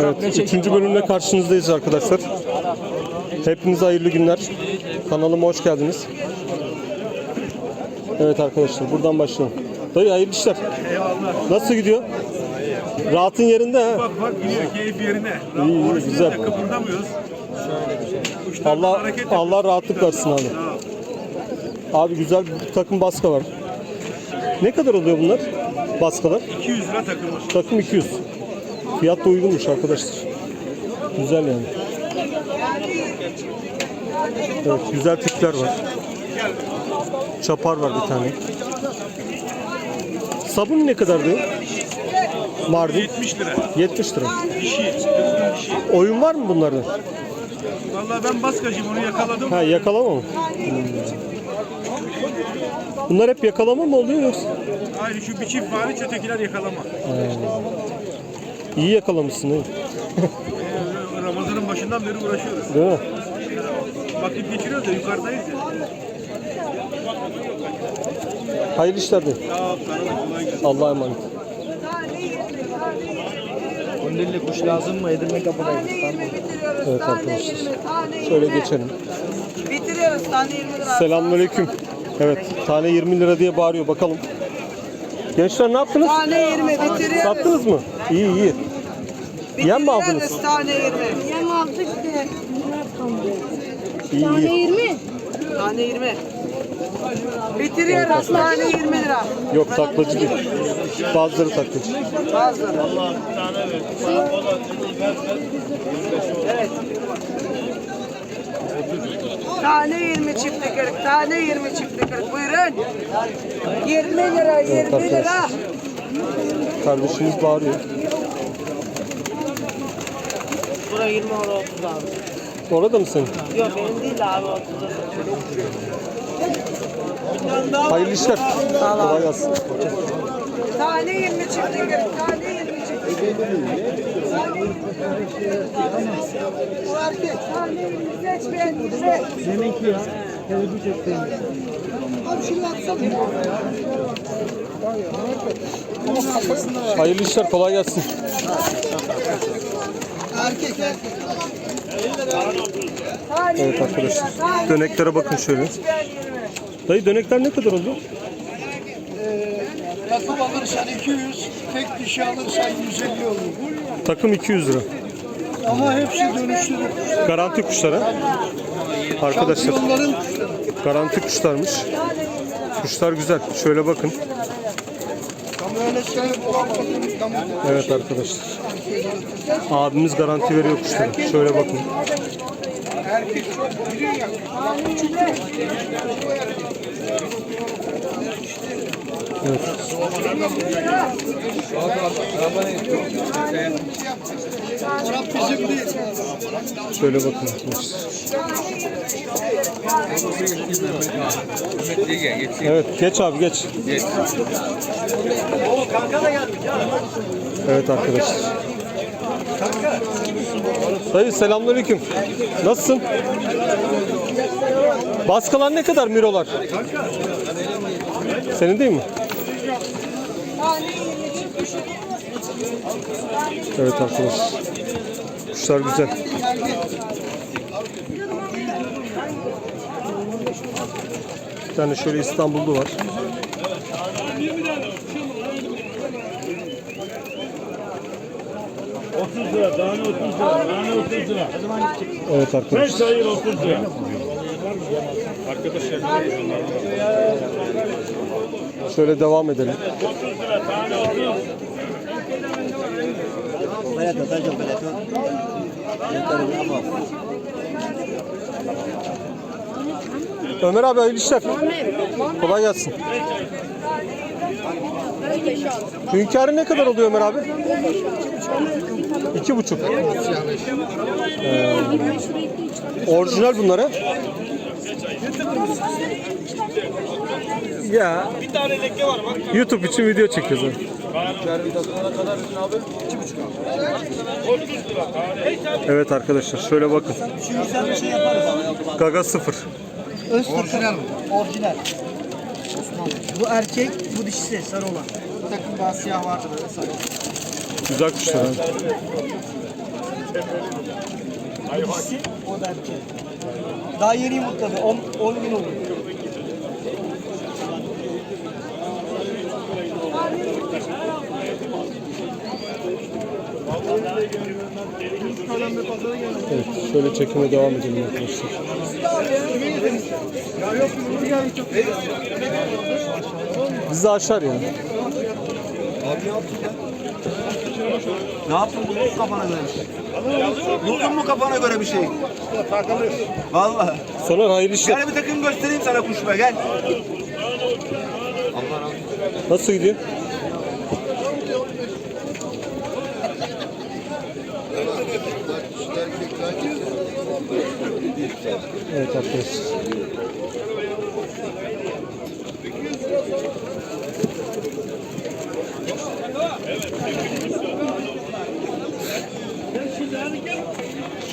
Evet, üçüncü bölümle karşınızdayız arkadaşlar. Hepinize hayırlı günler. Kanalıma hoş geldiniz. Evet arkadaşlar, buradan başlayalım. Dayı hayırlı işler. Nasıl gidiyor? Rahatın yerinde ha. Bak bak gidiyor keyif yerine. İyi, iyi, Oruç güzel. de Kıpırdamıyoruz. Kuşlar Allah hareket yapıyor. Allah rahatlık versin abi. Abi güzel bir takım baska var. Ne kadar oluyor bunlar? Baskalar? 200 lira takılmış. Takım 200. Fiyat da uygunmuş arkadaşlar. Güzel yani. Evet, güzel tipler var. Çapar var bir tane. Sabun ne kadar diyor? Mardin 70 lira. 70 lira. Dişi. Kızgın dişi. Oyun var mı bunlarda? Vallahi ben baskacıyım onu yakaladım. Ha yakalama mı? Hmm. Bunlar hep yakalama mı oluyor yoksa? Aynı şu bir çift hariç ötekiler yakalama. İyi yakalamışsın mi? Ee, Ramazan'ın başından beri uğraşıyoruz. Değil mi? Vakit geçiriyoruz da yukarıdayız ya. Hayırlı işler de. Kolay gelsin. Allah'a emanet. Kundilli kuş lazım mı? Edirne kapıdayız. Evet arkadaşlar. Şöyle geçelim. Bitiriyoruz tane 20 lira. Selamünaleyküm. Evet, tane 20 lira diye bağırıyor. Bakalım. Gençler ne yaptınız? Tane 20 bitiriyoruz. Sattınız mı? İyi iyi. Yem mi aldınız? Tane 20. Yem aldık de. İyi Tane iyi. 20. Tane 20. Bitiriyoruz tane 20 lira. Yok taklacı değil. Bazıları taklacı. Bazıları. Evet. Tane 20 çiftli kırık, tane 20 çiftli kırık. Buyurun. 20 lira, 20 lira. Kardeşimiz bağırıyor. Bura 20 lira 30 abi. Orada mı senin? Yok benim değil de abi 30 Hayırlı işler. Kolay gelsin. Tane 20 çiftli kırık, tane 20 çiftli kırık. Tane 20 Tane 20 seç beğendiğini. Deminki ya. Televizyonu çektiğim. Hayırlı işler. Kolay gelsin. Tane Evet 20 lira, arkadaşlar. Döneklere bakın şöyle. Dayı dönekler ne kadar oluyor? Takım alırsan 200, tek dişi alırsan 150 olur. Takım 200 lira. Ama hepsi dönüştürür. Garanti kuşlara. Arkadaşlar Şampiyonların kuşları. garanti kuşlarmış. Kuşlar güzel. Şöyle bakın. Evet arkadaşlar. Abimiz garanti veriyor kuşlara. Şöyle bakın. Evet. Şöyle bakın. Evet geç abi geç. Evet arkadaşlar. Dayı selamünaleyküm. Nasılsın? Baskalar ne kadar mirolar? Senin değil mi? Evet arkadaşlar. Kuşlar güzel. Bir tane şöyle İstanbul'da var. lira, tane 30 lira, tane 30 lira. Evet arkadaşlar. Hayır 30 lira. Arkadaşlar Şöyle devam edelim. Ömer abi hayırlı işler. Kolay gelsin. Hünkârı ne kadar oluyor Ömer abi? İki buçuk. Ee, orijinal bunlara. Ya. Bir tane leke var bak. YouTube için video çekiyoruz. Evet arkadaşlar şöyle bakın. Gaga sıfır. Orijinal. Orijinal. Bu erkek, bu dişisi sarı olan. Bir takım daha siyah vardı böyle sarı. Güzel kuşlar abi. O da erkek. Daha yeni yumurtladı. 10 10 gün oldu. Evet, şöyle çekime devam edelim arkadaşlar. Bizi aşar yani. Ne yaptın? Buldun mu kafana göre şey? Buldun mu kafana göre bir şey? Vallahi. Soner hayırlı işler. Gel bir takım göstereyim sana kuş be gel. Nasıl gidiyor? Evet arkadaşlar.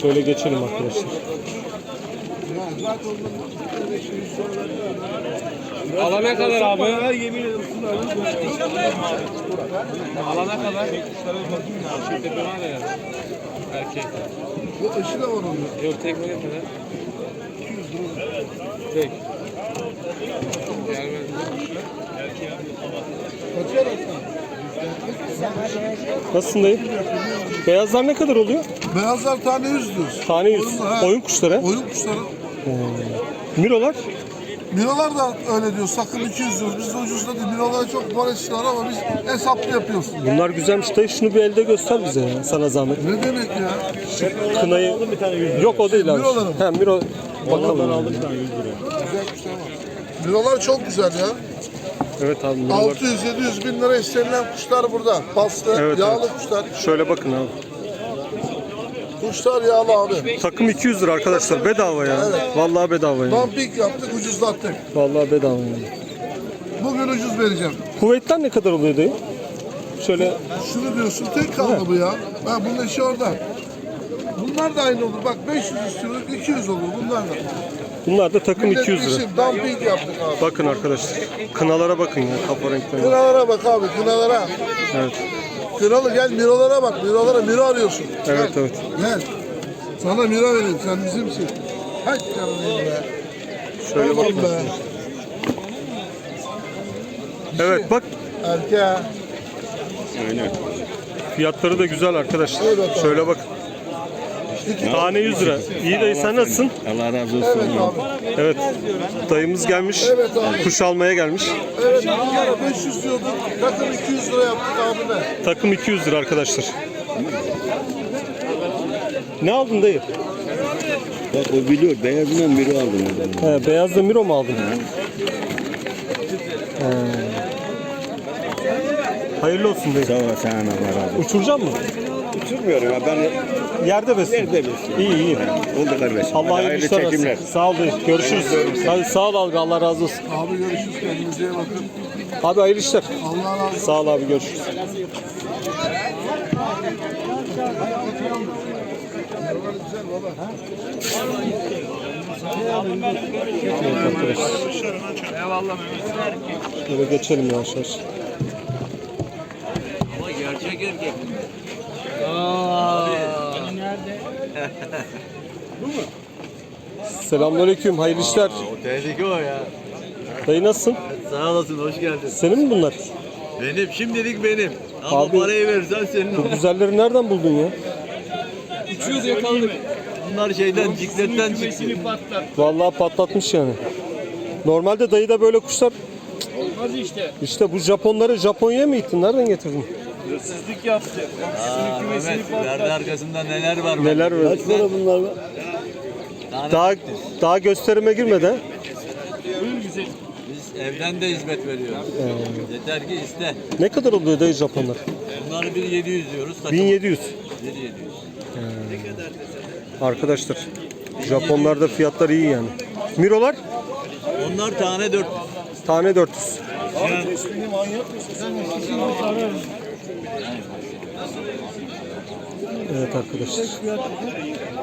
Şöyle geçelim arkadaşlar. Alana kadar abi. Alana kadar. Şimdi var ya. Erkek. Bu eşi de var onun. Yok tek mi kadar? Tek. Gelmedi. Kaçıyor aslında. Nasılsın dayı? Beyazlar ne kadar oluyor? Beyazlar tane 100 diyoruz. Tane 100. Oyun, ha. Oyun kuşları. Oyun kuşları. Mirolar. Mirolar da öyle diyor. Sakın 200 diyoruz. Biz de ucuzda değil. Mirolara çok para istiyorlar ama biz hesaplı yapıyoruz. Bunlar güzelmiş dayı. Şunu bir elde göster bize ya. Sana zahmet. Ne demek ya? Kınayı. Yok o değil abi. Miroları mı? He Miro. Bakalım. Güzel kuşlar var. Mirolar çok güzel ya. Evet abi mirolar. 600-700 bin lira istenilen kuşlar burada. Paslı, Evet, yağlı evet. kuşlar. Şöyle bakın abi. Kuşlar yağlı abi. Takım 200 lira arkadaşlar. Bedava ya. Vallahi bedava ya. Dumping yaptık, ucuzlattık. Vallahi bedava ya. Bugün ucuz vereceğim. Kuvvetten ne kadar oluyor dayı? Şöyle Şunu diyorsun, tek kaldı bu ya. Ha, bunun işi orada. Bunlar da aynı olur. Bak 500 istiyoruz, 200 olur bunlar da. bunlar da takım Millet 200 lira. işi, Dumping yaptık abi. Bakın arkadaşlar. Kınalara bakın ya kafa renklerine. Kınalara bak abi, kınalara. Evet. Kınalı gel mirolara bak, mirolara miro arıyorsun. Evet evet. Gel. Sana miro vereyim, sen bizimsin. Hadi canım be. Şöyle Tamam be. Evet bak Erkeğe. fiyatları da güzel arkadaşlar. Evet abi. Şöyle bak. Tane 100 lira. İyi dayı sen nasılsın? Allah razı olsun. Evet abi. Evet. Dayımız gelmiş. Evet abi. Kuş almaya gelmiş. Evet bunlara 500 diyorduk. Takım 200 lira yaptık abi be. Takım 200 lira arkadaşlar. Ne aldın dayı? Bak o biliyor. Beyazından biri aldım. He, beyazda Miro mu aldın? He. Hayırlı olsun dayı. Sağ ol sana Allah razı olsun. Uçuracak mı? Uçurmuyorum ya ben Yerde besin. Yerde besin. İyi iyi. oldu kardeşim. Allah Hadi hayırlı hayırlı işler çekimler. Sağ ol dayı. Görüşürüz. Hadi sağ ol abi. Allah razı olsun. Abi görüşürüz kendinize iyi bakın. Abi hayırlı işler. Allah razı olsun. Sağ ol abi görüşürüz. Şöyle geçelim yavaş yavaş. Selamünaleyküm, hayırlı işler. O tehlike o ya. Dayı nasılsın? Sağ olasın hoş geldin. Senin mi bunlar? Benim şimdilik benim. Ama Abi- parayı verirsen senin Bu olur. güzelleri nereden buldun ya? Uçuyoruz yakaladık. Bunlar şeyden cikletten çıktı. Vallahi patlatmış yani. Normalde dayıda böyle kuşlar Olmaz işte. işte bu Japonları Japonya'ya mı ittin? Nereden getirdin? Hırsızlık yaptı. Aa, Mehmet perde arkasında neler var. Neler var? bunlar var? Tane Daha daha gösterime girmeden Buyur güzel. Biz evden de hizmet veriyoruz. Yeter ki iste. ne kadar oluyor dayı Japonlar? Bunları bir 700 diyoruz. Takım 1700. 1700. Arkadaşlar Japonlarda fiyatlar iyi yani. Mirolar Onlar tane 4. tane 400. Evet arkadaşlar.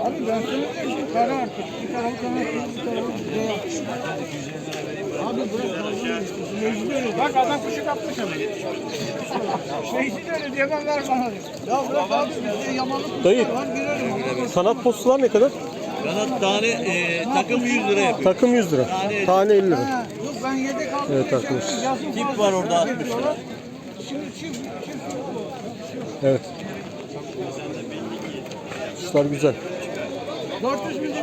Abi ben sana para artık. Bir tarafa kanat, bir Bak adam kuşu kapmış ama. Şeysi de öyle diye ben ver bana. Ya bırak abi bizde yamanlık Dayı kanat postular ne kadar? Kanat tane e, takım 100 lira yapıyor. Takım 100 lira. Tane 50 lira. Ha, Yok ben yedek aldım. Evet arkadaşlar. Tip var orada şey 60 lira. Evet. Kuşlar güzel. 400 bin.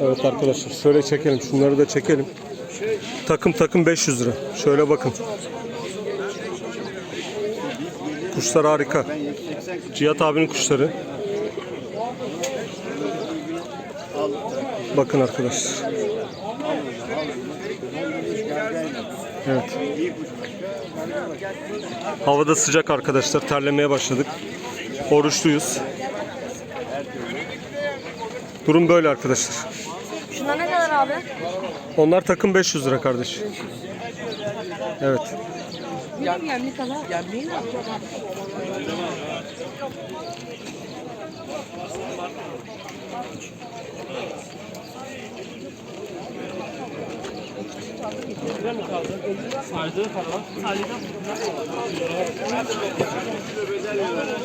Evet arkadaşlar şöyle çekelim. Şunları da çekelim. Takım takım 500 lira. Şöyle bakın. Kuşlar harika. Cihat abinin kuşları. Bakın arkadaşlar. Evet. Havada sıcak arkadaşlar. Terlemeye başladık. Oruçluyuz. Durum böyle arkadaşlar. Şunlar ne kadar abi? Onlar takım 500 lira kardeş. Evet. Benim yemli kadar. Yemliği ne?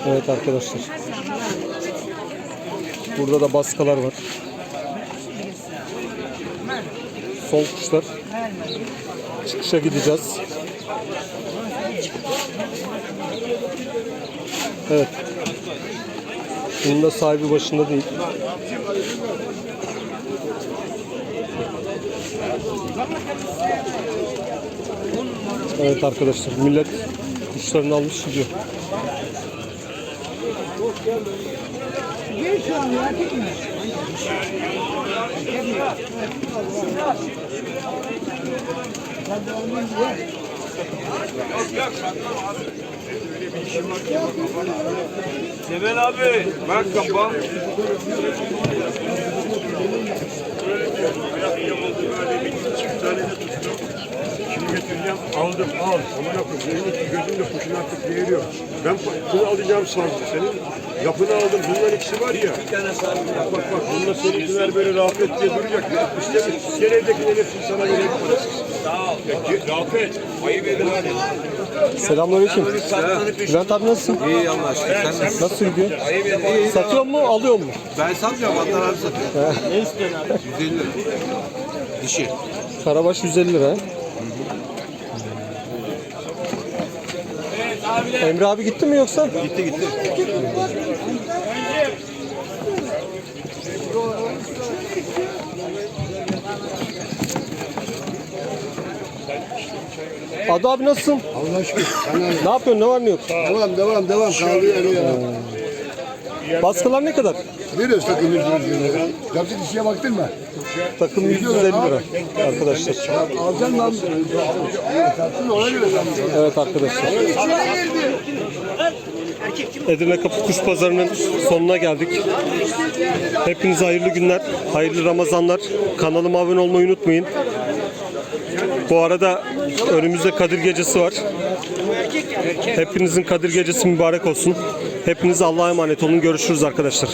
Evet arkadaşlar. Burada da baskalar var. Son kuşlar. Çıkışa gideceğiz. Evet. Bunun da sahibi başında değil. Evet arkadaşlar millet kuşlarını almış gidiyor. Seven abi. Bak kapa. Şimdi getireceğim, aldım, al. Aman akım, benim iki gözüm de kuşun artık değeri yok. Ben bunu alacağım sandım senin. Yapını aldım, bunların ikisi var ya. Bak bak bak, bunda senin tüner böyle Rafet diye duracak. İşte gel evdekilerin hepsini sana vereyim parasız. Sağ ol. Rafet, ayıp edin hadi. Selamünaleyküm. Bülent abi nasılsın? İyi Allah aşkına. Sen nasılsın? Nasıl gidiyor? Satıyor mu, alıyor mu? Ben satmıyorum. Adnan abi satıyor. Ne istiyorsun abi? 150 lira. Dişi. Karabaş 150 lira. Emre abi gitti mi yoksa? Gitti gitti. Adı abi nasılsın? Allah aşkına. Ne yapıyorsun? Ne var ne yok? Devam devam devam. Kaldı öyle ya. Baskılar ne kadar? Veriyoruz takım 100 lira. Yaptık işe baktın mı? Takım 150 lira arkadaşlar. Alacaksın lan. Satsın ona göre. Evet arkadaşlar. Edirne Kapı Kuş Pazarı'nın sonuna geldik. Hepinize hayırlı günler, hayırlı Ramazanlar. Kanalıma abone olmayı unutmayın. Bu arada önümüzde Kadir Gecesi var. Hepinizin Kadir Gecesi mübarek olsun. Hepiniz Allah'a emanet olun. Görüşürüz arkadaşlar.